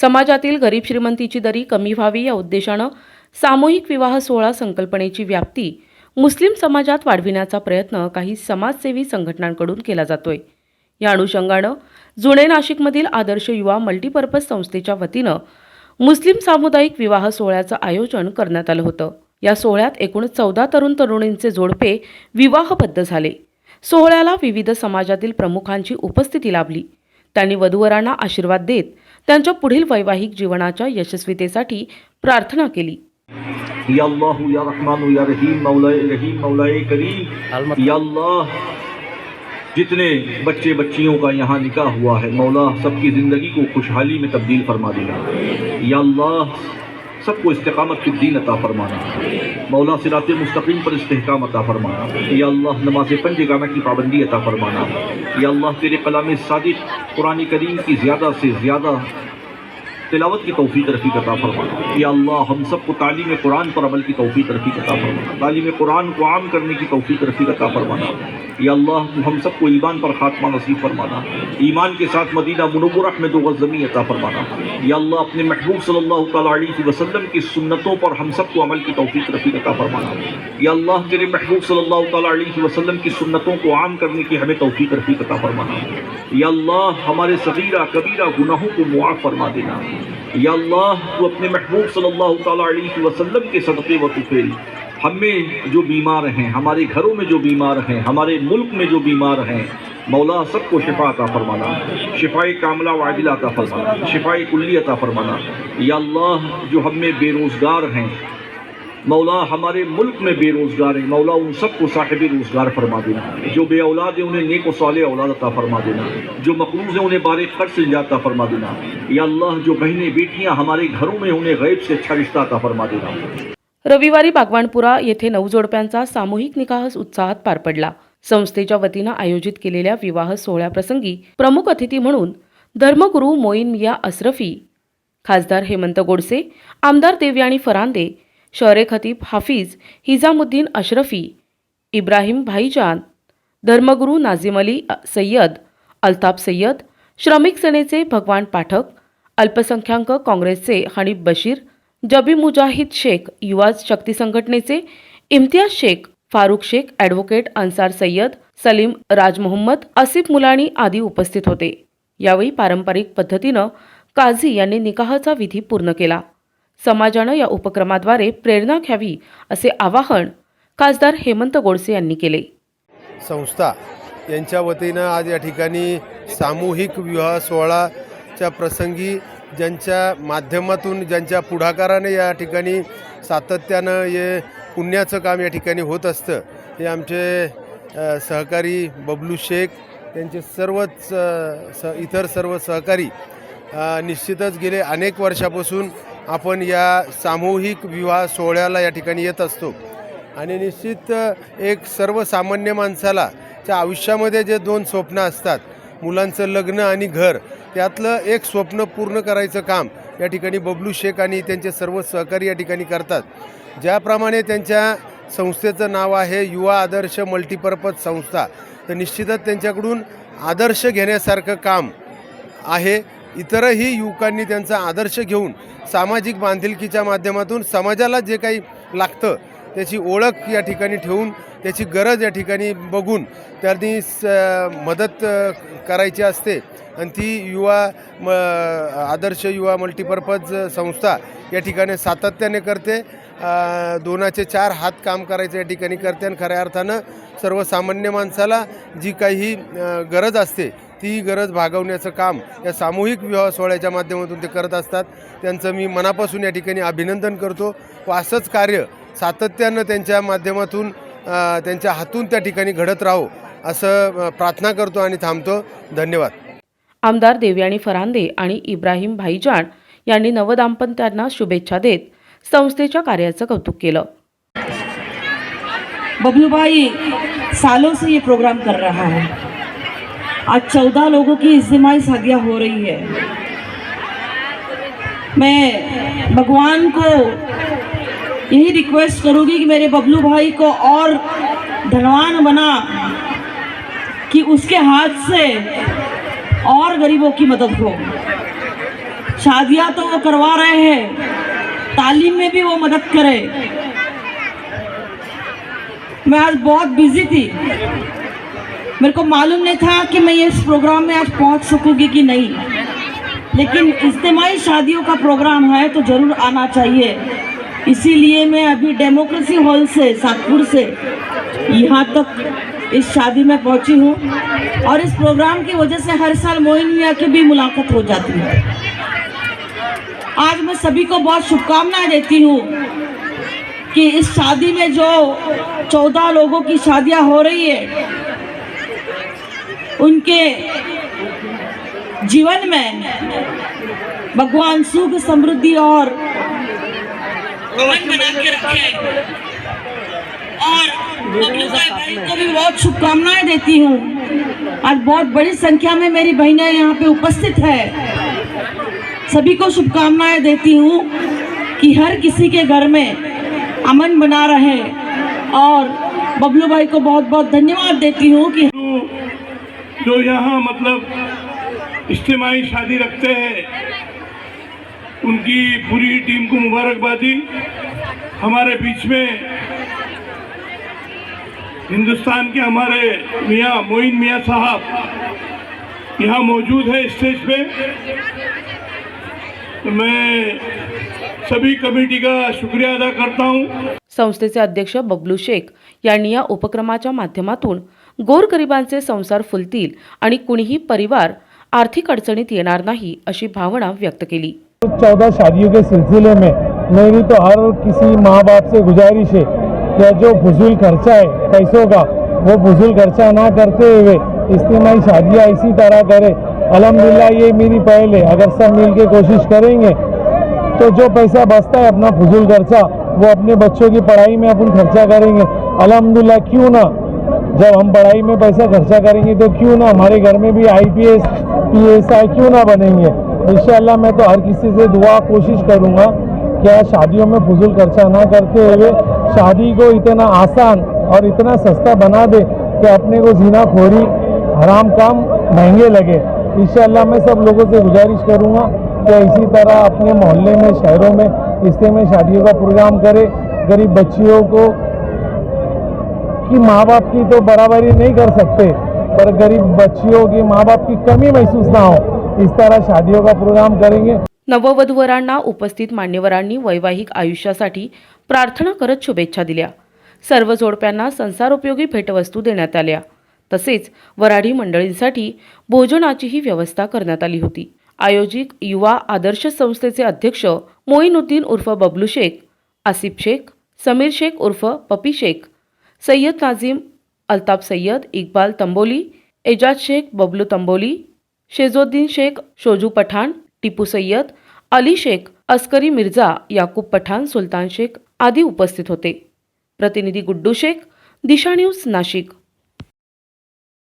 समाजातील गरीब श्रीमंतीची दरी कमी व्हावी या उद्देशानं सामूहिक विवाह सोहळा संकल्पनेची व्याप्ती मुस्लिम समाजात वाढविण्याचा प्रयत्न काही समाजसेवी संघटनांकडून केला जातोय. या अनुषंगानं जुने नाशिकमधील आदर्श युवा मल्टीपर्पज संस्थेच्या वतीनं मुस्लिम सामुदायिक विवाह सोहळ्याचं आयोजन करण्यात आलं होतं. या सोहळ्यात एकूण चौदा तरुण तरुणींचे जोडपे विवाहबद्ध झाले. सोहळ्याला विविध समाजातील प्रमुखांची उपस्थिती लाभली. त्यांनी वधूवरांना आशीर्वाद देत त्यांच्या पुढील वैवाहिक जीवनाच्या यशस्वीतेसाठी प्रार्थना केली. या अल्लाह या रहमान या रहीम मौलाए रहीम मौलाए करीम. या अल्लाह जितने बच्चे बच्चियों का यहाँ निकाह हुआ है मौला सबकी ज़िंदगी को खुशहाली में तब्दील फरमा देना या अल्लाह सबको इस्तकामत की दीन अता फरमाना। मौला सिरात मुस्तकीम पर इस्तेहकाम अता फरमाना। या अल्लाह नमाज़ पंज गाना की पाबंदी अता फरमाना। या अल्लाह तेरे कलाम सादिक कुरान करीम की ज़्यादा से ज़्यादा तिलावत की तौफीक रफ़ी अता फरमाना। या अल्लाह हम सबको तालीम कुरान पर अमल की तौफीक रफ़ी अता फरमाना। तालीम कुरान को आम करने की तौफीक रफ़ी अता फरमाना। या अल्लाह हम सबको ईमान पर खात्मा नसीब फरमाना। ईमान के साथ मदीना मुनव्वरह में दो गज़मी अता फरमाना। या अल्लाह, अपने महबूब सल्लल्लाहु अलैहि वसल्लम की सुन्नतों पर हम सबको अमल की तौफीक रफ़ी अता फरमाना। या अल्लाह, तेरे महबूब सल्लल्लाहु अलैहि वसल्लम की सुन्नतों को आम करने की हमें तौफीक रफ़ी अता फरमाना। या अल्लाह, हमारे सगीरा, कबीरा गुनाहों को मुआफ़ फरमा देना। या अल्लाह, तू अपने महबूब सल्लल्लाहु अलैहि वसल्लम के सदक़े व तुफेल हमें जो बीमार हैं, हमारे घरों में जो बीमार हैं, हमारे मुल्क में जो बीमार हैं, मौला सबको शिफा अता फरमाना, शिफाई कामला वाजिला अता फरमाना, शिफाई कुल्ली अता फरमाना, या अल्लाह जो हम में बेरोज़गार हैं, मौला हमारे मुल्क में बेरोज़गार हैं, मौला उन सबको साहिब रोज़गार फरमा देना, जो बे औलाद हैं उन्हें नेक व साले औलाद अता फरमा देना, जो मकरूज़ हैं उन्हें बारे खर्च से जाता फरमा देना, या अल्लाह जो बहनें बेटियाँ हमारे घरों में उन्हें गैब से अच्छा रिश्ता अता फरमा देना। रविवारी बागवानपुरा येथे नऊ जोडप्यांचा सामूहिक निकाह उत्साहात पार पडला. संस्थेच्या वतीनं आयोजित केलेल्या विवाह सोहळ्याप्रसंगी प्रमुख अतिथी म्हणून धर्मगुरू मोईन मिया अश्रफी खासदार हेमंत गोडसे आमदार देवयाणी फरांदे शहरे खतीब हाफिज हिजामुद्दीन अशरफी इब्राहिम भाईजान धर्मगुरू नाझिम अली सय्यद अल्ताफ सय्यद श्रमिक सेनेचे भगवान पाठक अल्पसंख्याक काँग्रेसचे हनीफ बशीर जबी मुजाहिद शेख युवा शक्ती संघटनेचे इम्तियाज शेख फारुख शेख ॲडव्होकेट अन्सार सय्यद सलीम राज मोहम्मद आसिफ मुलाणी आदी उपस्थित होते. यावेळी पारंपरिक पद्धतीनं काझी यांनी निकाहाचा विधी पूर्ण केला. समाजानं या उपक्रमाद्वारे प्रेरणा घ्यावी असे आवाहन खासदार हेमंत गोडसे यांनी केले. संस्था यांच्या वतीनं आज या ठिकाणी सामूहिक विवाह सोहळाच्या प्रसंगी ज्यांच्या माध्यमातून ज्यांच्या पुढाकाराने या ठिकाणी सातत्यानं हे पुण्याचं काम या ठिकाणी होत असतं हे आमचे सहकारी बबलू शेख त्यांचे सर्वच स इतर सर्व सहकारी निश्चितच गेले अनेक वर्षापासून आपण या सामूहिक विवाह सोहळ्याला या ठिकाणी येत असतो. आणि निश्चित एक सर्वसामान्य माणसाला त्या आयुष्यामध्ये जे दोन स्वप्न असतात मुलांचं लग्न आणि घर त्यातलं एक स्वप्न पूर्ण करायचं काम या ठिकाणी बबलू शेख आणि त्यांचे सर्व सहकारी या ठिकाणी करतात. ज्याप्रमाणे त्यांच्या संस्थेचं नाव आहे युवा आदर्श मल्टीपर्पज संस्था तर निश्चितच त्यांच्याकडून आदर्श घेण्यासारखं काम आहे. इतरही युवकांनी त्यांचा आदर्श घेऊन सामाजिक बांधिलकीच्या माध्यमातून समाजाला जे काही लागतं त्याची ओळख या ठिकाणी ठेवून त्याची गरज या ठिकाणी बघून त्यांनी स मदत करायची असते. आणि ती युवा म आदर्श युवा मल्टीपर्पज संस्था या ठिकाणी सातत्याने करते. दोनाचे चार हात काम करायचं या ठिकाणी करते आणि खऱ्या अर्थानं सर्वसामान्य माणसाला जी काही गरज असते ती गरज भागवण्याचं काम या सामूहिक विवाह सोहळ्याच्या माध्यमातून ते करत असतात. त्यांचं मी मनापासून या ठिकाणी अभिनंदन करतो. व असंच कार्य सातत्यानं त्यांच्या माध्यमातून त्यांच्या हातून त्या ठिकाणी घडत राहो असं प्रार्थना करतो आणि थांबतो. धन्यवाद. आमदार देवयाणी फरांदे आणि इब्राहिम भाईजान यांनी नवदाम्पत्यांना शुभेच्छा देत संस्थेच्या कार्याचं कौतुक केलं. बबलू भाई सालों से ये प्रोग्राम कर रहा है। आज चौदह लोगों की इज्तिमाही शादियाँ हो रही है। मैं भगवान को यही रिक्वेस्ट करूँगी कि मेरे बबलू भाई को और धनवान बना, कि उसके हाथ से और गरीबों की मदद हो। शादियाँ तो वो करवा रहे हैं, तालीम में भी वो मदद करे। मैं आज बहुत बिज़ी थी। मेरे को मालूम नहीं था कि मैं इस प्रोग्राम में आज पहुँच सकूँगी कि नहीं। लेकिन इज्तिमाही शादियों का प्रोग्राम है तो ज़रूर आना चाहिए। इसीलिए मैं अभी डेमोक्रेसी हॉल से, सातपुर से यहाँ तक इस शादी में पहुँची हूँ। और इस प्रोग्राम की वजह से हर साल मोइन मियाँ की भी मुलाकात हो जाती है। आज मैं सभी को बहुत शुभकामनाएँ देती हूँ कि इस शादी में जो चौदह लोगों की शादियाँ हो रही है, उनके जीवन में भगवान सुख, समृद्धि और अमन बना के रखे और भाई को भी बहुत शुभकामनाएँ देती हूँ। आज बहुत बड़ी संख्या में मेरी बहनें यहाँ पे उपस्थित है। सभी को शुभकामनाएँ देती हूँ कि हर किसी के घर में अमन बना रहे। और बबलू भाई को बहुत बहुत धन्यवाद देती हूँ कि जो यहाँ मतलब इज्तिमाही शादी रखते हैं उनकी पूरी टीम को मुबारकबादी। हमारे बीच में हिंदुस्तान के हमारे मियाँ मोइन मियाँ साहब यहाँ मौजूद है स्टेज पे। तो मैं सभी कमेटी का शुक्रिया अदा करता हूँ। संस्थेचे अध्यक्ष बबलू शेख यांनी या उपक्रमाच्या माध्यमातून गोरगरिबांचे संसार फुलतील आणि कुणीही परिवार आर्थिक अडचणीत येणार नाही अशी भावना व्यक्त केली. चौदह शादियों के सिलसिले में मेरी तो हर किसी माँ बाप से गुजारिश है कि जो फजूल खर्चा है, पैसों का, वो फजूल खर्चा ना करते हुए इज्तिमाही शादियाँ इसी तरह करें। अलहमदिल्ला ये मेरी पहल है। अगर सब मिल के कोशिश करेंगे तो जो पैसा बचता है अपना फजूल खर्चा, वो अपने बच्चों की पढ़ाई में अपन खर्चा करेंगे। अलहमदिल्ला क्यों ना? जब हम पढ़ाई में पैसा खर्चा करेंगे तो क्यों ना? हमारे घर में भी आईपीएस पीएसआई क्यों ना बनेंगे? इंशाल्लाह मैं तो हर किसी से दुआ कोशिश करूँगा क्या शादियों में फजूल खर्चा ना करते हुए शादी को इतना आसान और इतना सस्ता बना दे कि अपने को जीना खोरी हराम काम महँगे लगे। इंशाल्लाह मैं सब लोगों से गुजारिश करूँगा कि इसी तरह अपने मोहल्ले में, शहरों में रिश्ते में शादियों का प्रोग्राम करे। गरीब बच्चियों को कि माँ बाप की तो बराबरी नहीं कर सकते, पर गरीब बच्चियों की माँ बाप की कमी महसूस ना हो। इस तरह शादियों का प्रोग्राम करेंगे। नववधूवरांना उपस्थित मान्यवरांनी वैवाहिक आयुष्यासाठी प्रार्थना करत शुभेच्छा दिल्या. सर्व जोडप्यांना संसारोपयोगी भेटवस्तू देण्यात आल्या. तसेच वराडी मंडळींसाठी भोजनाचीही व्यवस्था करण्यात आली होती. आयोजित युवा आदर्श संस्थेचे अध्यक्ष मोईनुद्दीन उर्फ बबलू शेख आसिफ शेख समीर शेख उर्फ पपी शेख सय्यद नाझीम अल्ताफ सय्यद इक्बाल तंबोली एजाज शेख बबलू तंबोली शेजोद्दीन शेख शोजू पठाण टिपू सय्यद अली शेख अस्करी मिर्झा याकूब पठाण सुलतान शेख आदी उपस्थित होते. प्रतिनिधी गुड्डू शेख दिशा न्यूज नाशिक.